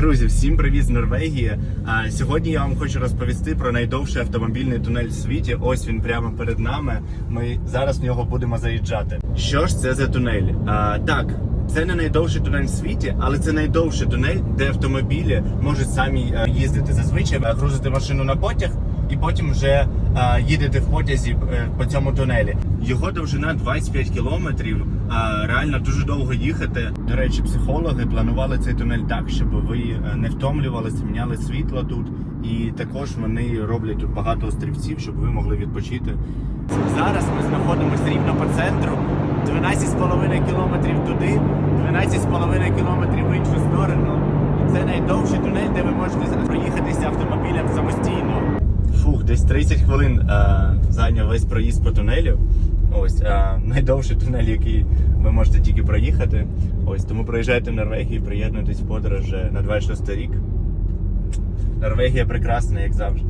Друзі, всім привіт з Норвегії. А, сьогодні я вам хочу розповісти про найдовший автомобільний тунель в світі. Ось він прямо перед нами. Ми зараз в нього будемо заїжджати. Що ж це за тунель? А, так. Це не найдовший тунель в світі, але це найдовший тунель, де автомобілі можуть самі е, їздити. Зазвичай грузити машину на потяг і потім вже е, їдете в потязі е, по цьому тунелі. Його довжина 25 кілометрів. Е, Реально дуже довго їхати. До речі, психологи планували цей тунель так, щоб ви е, не втомлювалися, міняли світло тут. І також вони роблять тут багато острівців, щоб ви могли відпочити. Зараз ми знаходимося рівно по центру. 12,5 кілометрів туди, 12,5 кілометрів в іншу сторону. І це найдовший тунель, де ви можете проїхатися автомобілем самостійно. Фух, десь 30 хвилин е, зайняв весь проїзд по тунелю. Ось е, найдовший тунель, який ви можете тільки проїхати. Ось тому приїжджайте в Норвегію, приєднуйтесь в подорож на 26 рік. Норвегія прекрасна, як завжди.